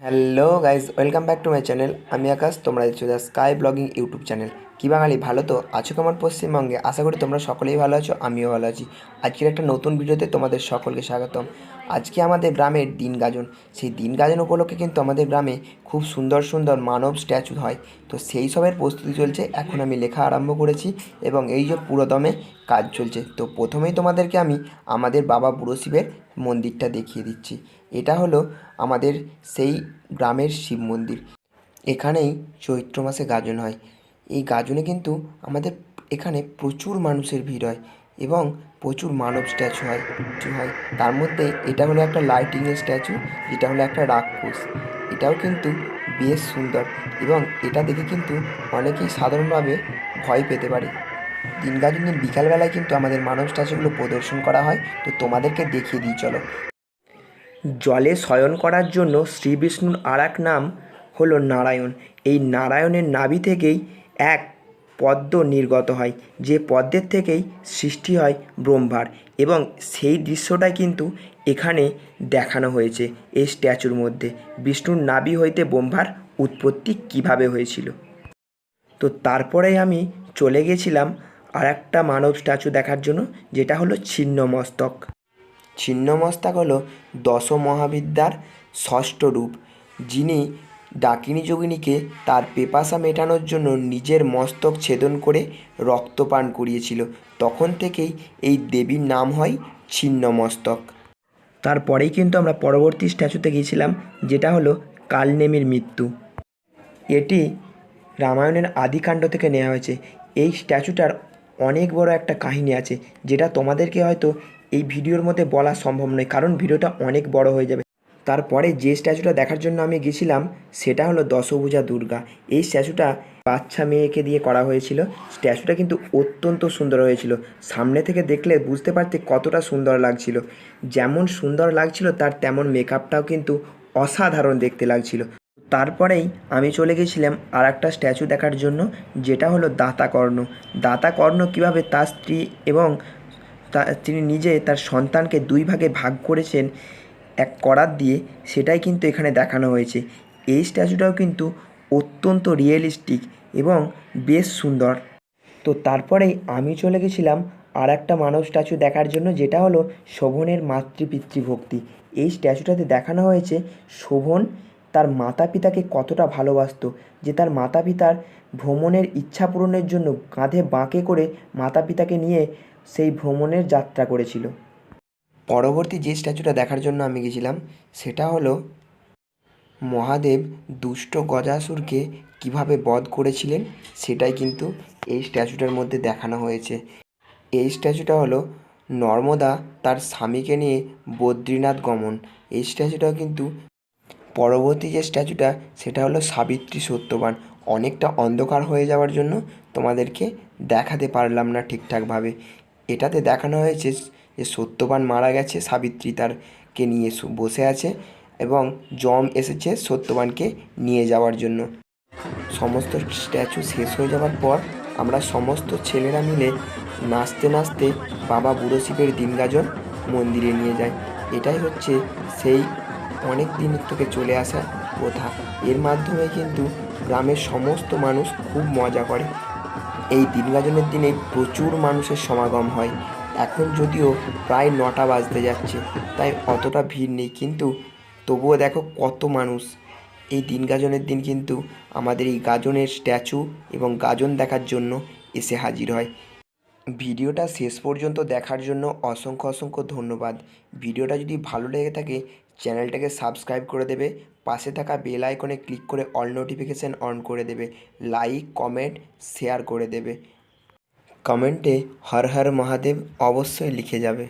Hello guys welcome back to my channel আমি আকাশ তোমরা দেখছ the sky blogging YouTube channel কী বাঙালি, ভালো তো? আছো কেমন পশ্চিমবঙ্গে? আশা করি তোমরা সকলেই ভালো আছো, আমিও ভালো আছি। আজকের একটা নতুন ভিডিওতে তোমাদের সকলকে স্বাগতম। আজকে আমাদের গ্রামের দিন গাজন। সেই দিন গাজন উপলক্ষে কিন্তু আমাদের গ্রামে খুব সুন্দর সুন্দর মানব স্ট্যাচু হয়। তো সেই সবের প্রস্তুতি চলছে, এখন আমি লেখা আরম্ভ করেছি এবং এই যে পুরোদমে কাজ চলছে। তো প্রথমেই তোমাদেরকে আমি আমাদের বাবা বুড়ো শিবের মন্দিরটা দেখিয়ে দিচ্ছি। এটা হলো আমাদের সেই গ্রামের শিব মন্দির। এখানেই চৈত্র মাসে গাজন হয়। এই গাজনে কিন্তু আমাদের এখানে প্রচুর মানুষের ভিড় হয় এবং প্রচুর মানব স্ট্যাচু হয় হয়। তার মধ্যে এটা হলো একটা লাইটিংয়ের স্ট্যাচু যেটা হলো একটা রাক্ষস। এটাও কিন্তু বেশ সুন্দর এবং এটা দেখে কিন্তু অনেকেই সাধারণভাবে ভয় পেতে পারে। দিন গাজনের বিকালবেলায় কিন্তু আমাদের মানব স্ট্যাচুগুলো প্রদর্শন করা হয়। তো তোমাদেরকে দেখিয়ে দিই, চলো। জলে শয়ন করার জন্য শ্রী বিষ্ণুর আর এক নাম হলো নারায়ণ। এই নারায়ণের নাভি থেকেই এক পদ্ম নির্গত হয়, যে পদ্মের থেকেই সৃষ্টি হয় ব্রহ্মার এবং সেই দৃশ্যটাই কিন্তু এখানে দেখানো হয়েছে এই স্ট্যাচুর মধ্যে। বিষ্ণুর নাভি হইতে ব্রহ্মার উৎপত্তি কীভাবে হয়েছিল? তো তারপরে আমি চলে গেছিলাম আর একটা মানব স্ট্যাচু দেখার জন্য, যেটা হলো ছিন্নমস্তক। ছিন্নমস্তক হলো দশ মহাবিদ্যার ষষ্ঠ রূপ, যিনি ডাকিনী যোগিনীকে তার পেপাসা মেটানোর জন্য নিজের মস্তক ছেদন করে রক্তপান করিয়েছিল। তখন থেকেই এই দেবীর নাম হয় ছিন্নমস্তক। তারপরেই কিন্তু আমরা পরবর্তী স্ট্যাচুতে গিয়েছিলাম, যেটা হলো কালনেমির মৃত্যু। এটি রামায়ণের আদিকাণ্ড থেকে নেওয়া হয়েছে। এই স্ট্যাচুটার অনেক বড় একটা কাহিনী আছে, যেটা তোমাদেরকে হয়তো এই ভিডিওর মধ্যে বলা সম্ভব নয়, কারণ ভিডিওটা অনেক বড় হয়ে যাবে। তারপরে যে স্ট্যাচুটা দেখার জন্য আমি গেছিলাম, সেটা হলো দশভুজা দুর্গা। এই স্ট্যাচুটা বাচ্চা মেয়েকে দিয়ে করা হয়েছিল। স্ট্যাচুটা কিন্তু অত্যন্ত সুন্দর হয়েছিল। সামনে থেকে দেখলে বুঝতে পারতে কতটা সুন্দর লাগছিল। যেমন সুন্দর লাগছিল, তার তেমন মেকআপটাও কিন্তু অসাধারণ দেখতে লাগছিল। তারপরেই আমি চলে গেছিলাম আর একটা স্ট্যাচু দেখার জন্য, যেটা হলো দাতাকর্ণ। দাতাকর্ণ কীভাবে তার স্ত্রী এবং তিনি নিজে তার সন্তানকে দুই ভাগে ভাগ করেছেন এক করাত দিয়ে সেটাই কিন্তু এখানে দেখানো হয়েছে। এই স্ট্যাচুটাও কিন্তু অত্যন্ত রিয়েলিস্টিক এবং বেশ সুন্দর। তো তারপরেই আমি চলে গেছিলাম আর একটা মানব স্ট্যাচু দেখার জন্য, যেটা হলো শোভনের মাতৃপিতৃভক্তি এই স্ট্যাচুটাতে দেখানো হয়েছে শোভন তার মাতা পিতাকে কতটা ভালোবাসতো, যে তার মাতা পিতার ভ্রমণের ইচ্ছা পূরণের জন্য কাঁধে বাঁকে করে মাতা পিতাকে নিয়ে সেই ভ্রমণের যাত্রা করেছিল। পরবর্তী যে স্ট্যাচুটা দেখার জন্য আমি গেছিলাম, সেটা হলো মহাদেব দুষ্ট গজাসুরকে কীভাবে বধ করেছিলেন, সেটাই কিন্তু এই স্ট্যাচুটার মধ্যে দেখানো হয়েছে। এই স্ট্যাচুটা হলো নর্মদা তার স্বামীকে নিয়ে বদ্রীনাথ গমন। এই স্ট্যাচুটাও কিন্তু পরবর্তী যে স্ট্যাচুটা, সেটা হলো সাবিত্রী সত্যবান। অনেকটা অন্ধকার হয়ে যাওয়ার জন্য তোমাদেরকে দেখাতে পারলাম না ঠিকঠাকভাবে। এটাতে দেখানো হয়েছে যে সত্যবান মারা গেছে, সাবিত্রী তারকে নিয়ে বসে আছে এবং জম এসেছে সত্যবানকে নিয়ে যাওয়ার জন্য। সমস্ত স্ট্যাচু শেষ হয়ে যাওয়ার পর আমরা সমস্ত ছেলেরা মিলে নাচতে নাচতে বাবা বুড়ো শিবের দিনগাজন মন্দিরে নিয়ে যাই। এটাই হচ্ছে সেই অনেক দিন থেকে চলে আসা প্রথা। এর মাধ্যমে কিন্তু গ্রামের সমস্ত মানুষ খুব মজা করে। এই দিনগাজনের দিনে প্রচুর মানুষের সমাগম হয়। এখন যদিও প্রায় নটা বাজতে যাচ্ছে, তাই অতটা ভিড় নেই। কিন্তু তবুও দেখো কত মানুষ। এই দিন গাজনের দিন কিন্তু আমাদের এই গাজনের স্ট্যাচু এবং গাজন দেখার জন্য এসে হাজির হয়। ভিডিওটা শেষ পর্যন্ত দেখার জন্য অসংখ্য অসংখ্য ধন্যবাদ। ভিডিওটা যদি ভালো লেগে থাকে, চ্যানেলটাকে সাবস্ক্রাইব করে দেবে, পাশে থাকা বেল আইকনে ক্লিক করে অল নোটিফিকেশান অন করে দেবে, লাইক, কমেন্ট, শেয়ার করে দেবে। কমেন্টে হর হর মহাদেব অবশ্যই লিখে যাবে।